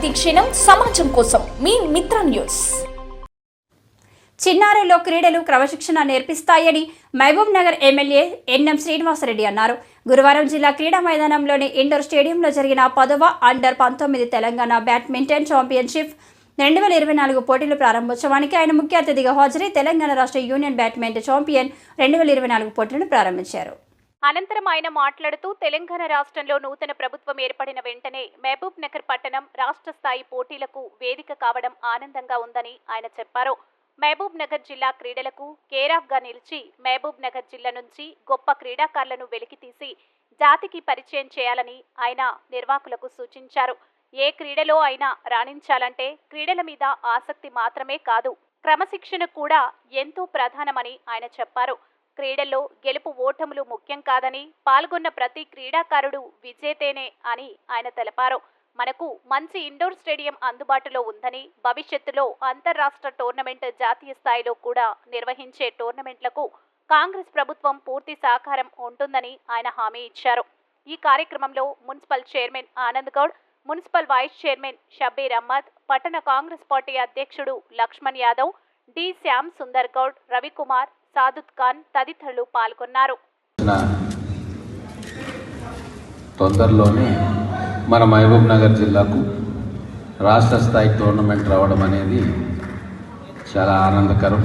ప్రతిక్షణం సమాజం కోసం మీ మిత్ర న్యూస్. చిన్నారుల్లో క్రీడలు క్రమశిక్షణ నేర్పిస్తాయని Mahabubnagar MLA NM Srinivasa Reddy అన్నారు. గురువారం జిల్లా క్రీడా మైదానంలోని ఇండోర్ స్టేడియంలో జరిగిన పదవ అండర్ పంతొమ్మిది తెలంగాణ బ్యాడ్మింటన్ ఛాంపియన్షిప్ రెండు వేల ఇరవై నాలుగు పోటీల ప్రారంభోత్సవానికి ఆయన ముఖ్య అతిథిగా హాజరై తెలంగాణ రాష్ట్ర యూనియన్ బ్యాడ్మింటన్ ఛాంపియన్ రెండు వేల ఇరవై నాలుగు పోటీలను ప్రారంభించారు. అనంతరం ఆయన మాట్లాడుతూ తెలంగాణ రాష్ట్రంలో నూతన ప్రభుత్వం ఏర్పడిన వెంటనే మహబూబ్ నగర్ పట్టణం రాష్ట్ర స్థాయి పోటీలకు వేదిక కావడం ఆనందంగా ఉందని ఆయన చెప్పారు. మహబూబ్ నగర్ జిల్లా క్రీడలకు కేరాఫ్గా నిలిచి మహబూబ్ నగర్ జిల్లా నుంచి గొప్ప క్రీడాకారులను వెలికితీసి జాతికి పరిచయం చేయాలని ఆయన నిర్వాహకులకు సూచించారు. ఏ క్రీడలో అయినా రాణించాలంటే క్రీడల మీద ఆసక్తి మాత్రమే కాదు క్రమశిక్షణ కూడా ఎంతో ప్రధానమని ఆయన చెప్పారు. క్రీడల్లో గెలుపు ఓటములు ముఖ్యం కాదని పాల్గొన్న ప్రతి క్రీడాకారుడు విజేతేనే అని ఆయన తెలిపారు. మనకు మంచి ఇండోర్ స్టేడియం అందుబాటులో ఉందని భవిష్యత్తులో అంతర్రాష్ట్ర టోర్నమెంట్ జాతీయ స్థాయిలో కూడా నిర్వహించే టోర్నమెంట్లకు కాంగ్రెస్ ప్రభుత్వం పూర్తి సహకారం ఉంటుందని ఆయన హామీ ఇచ్చారు. ఈ కార్యక్రమంలో municipal chairman Anand Goud municipal vice chairman Shabbir Ahmed పట్టణ కాంగ్రెస్ పార్టీ అధ్యక్షుడు లక్ష్మణ్ యాదవ్ డి శ్యామ్ సుందర్ గౌడ్ రవికుమార్ సాదుత్ ఖాన్ తదితరులు పాల్గొన్నారు. తొందరలోనే మన మహబూబ్ నగర్ జిల్లాకు రాష్ట్ర స్థాయి టోర్నమెంట్ రావడం అనేది చాలా ఆనందకరం.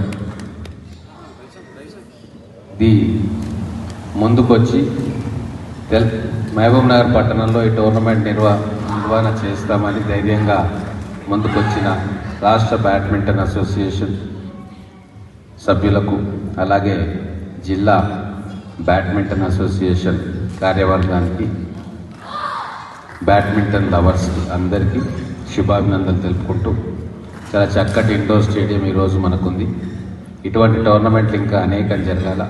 ఇది ముందుకొచ్చి తెల్ మహబూబ్ నగర్ పట్టణంలో ఈ టోర్నమెంట్ నిర్వహ నిర్వహణ చేస్తామని ధైర్యంగా ముందుకొచ్చిన రాష్ట్ర బ్యాడ్మింటన్ అసోసియేషన్ సభ్యులకు అలాగే జిల్లా బ్యాడ్మింటన్ అసోసియేషన్ కార్యవర్గానికి బ్యాడ్మింటన్ లవర్స్కి అందరికీ శుభాభినందనలు తెలుపుకుంటూ చాలా చక్కటి ఇండోర్ స్టేడియం ఈరోజు మనకుంది. ఇటువంటి టోర్నమెంట్లు ఇంకా అనేకం జరగాల.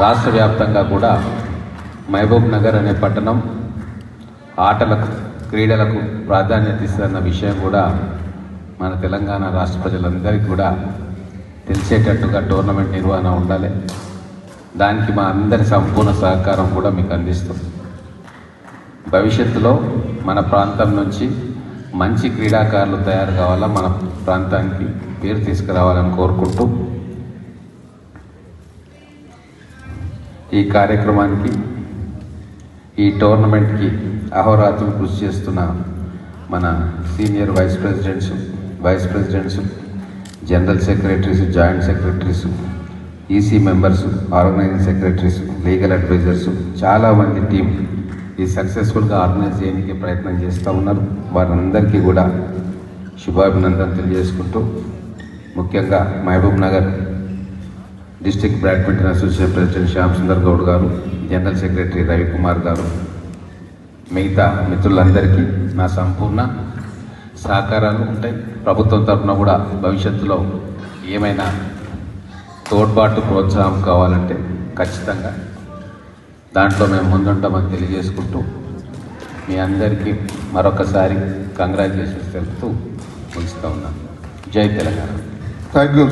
రాష్ట్ర వ్యాప్తంగా కూడా మహబూబ్ నగర్ అనే పట్టణం ఆటలకు క్రీడలకు ప్రాధాన్యత ఇస్తున్న విషయం కూడా మన తెలంగాణ రాష్ట్ర ప్రజలందరికీ కూడా తెలిసేటట్టుగా టోర్నమెంట్ నిర్వహణ ఉండాలి. దానికి మా అందరి సంపూర్ణ సహకారం కూడా మీకు అందిస్తుంది. భవిష్యత్తులో మన ప్రాంతం నుంచి మంచి క్రీడాకారులు తయారు కావాలా మన ప్రాంతానికి పేరు తీసుకురావాలని కోరుకుంటూ ఈ కార్యక్రమానికి ఈ టోర్నమెంట్కి అహోరాత్రులు కృషి చేస్తున్న మన senior vice presidents vice presidents general secretaries joint secretaries EC members organising secretaries legal advisors చాలామంది టీం ఈ సక్సెస్ఫుల్గా ఆర్గనైజ్ చేయడానికి ప్రయత్నం చేస్తూ ఉన్నారు. వారందరికీ కూడా శుభాభినందనలు తెలియజేసుకుంటూ ముఖ్యంగా Mahabubnagar district badminton association president Shyam Sundar Goud గారు జనరల్ సెక్రటరీ రవికుమార్ గారు మిగతా మిత్రులందరికీ నా సంపూర్ణ సహకారాలు ఉంటాయి. ప్రభుత్వం తరఫున కూడా భవిష్యత్తులో ఏమైనా తోడ్పాటు ప్రోత్సాహం కావాలంటే ఖచ్చితంగా దాంట్లో మేము ముందుంటామని తెలియజేసుకుంటూ మీ అందరికీ మరొకసారి కంగ్రాచులేషన్స్ తెలుపుతూ ఉంచుతా ఉన్నాను. జై తెలంగాణ. Thank you